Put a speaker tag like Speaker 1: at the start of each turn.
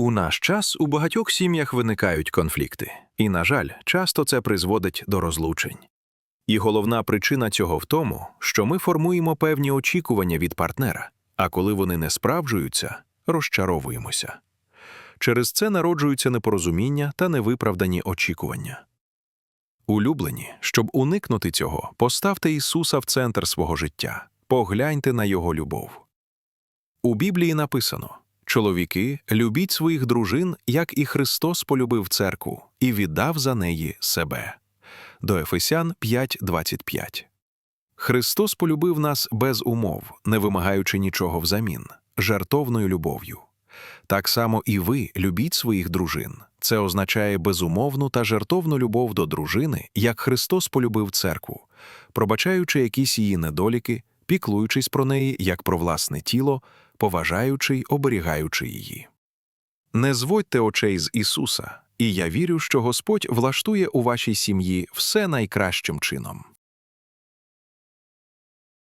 Speaker 1: У наш час у багатьох сім'ях виникають конфлікти, і, на жаль, часто це призводить до розлучень. І головна причина цього в тому, що ми формуємо певні очікування від партнера, а коли вони не справджуються, розчаровуємося. Через це народжуються непорозуміння та невиправдані очікування. Улюблені, щоб уникнути цього, поставте Ісуса в центр свого життя, погляньте на Його любов. У Біблії написано Чоловіки, любіть своїх дружин, як і Христос полюбив церкву і віддав за неї себе. До Ефесян 5.25 Христос полюбив нас без умов, не вимагаючи нічого взамін, жартовною любов'ю. Так само і ви любіть своїх дружин. Це означає безумовну та жертовну любов до дружини, як Христос полюбив церкву, пробачаючи якісь її недоліки, піклуючись про неї як про власне тіло, поважаючи й оберігаючи її. Не зводьте очей з Ісуса, і я вірю, що Господь влаштує у вашій сім'ї все найкращим чином.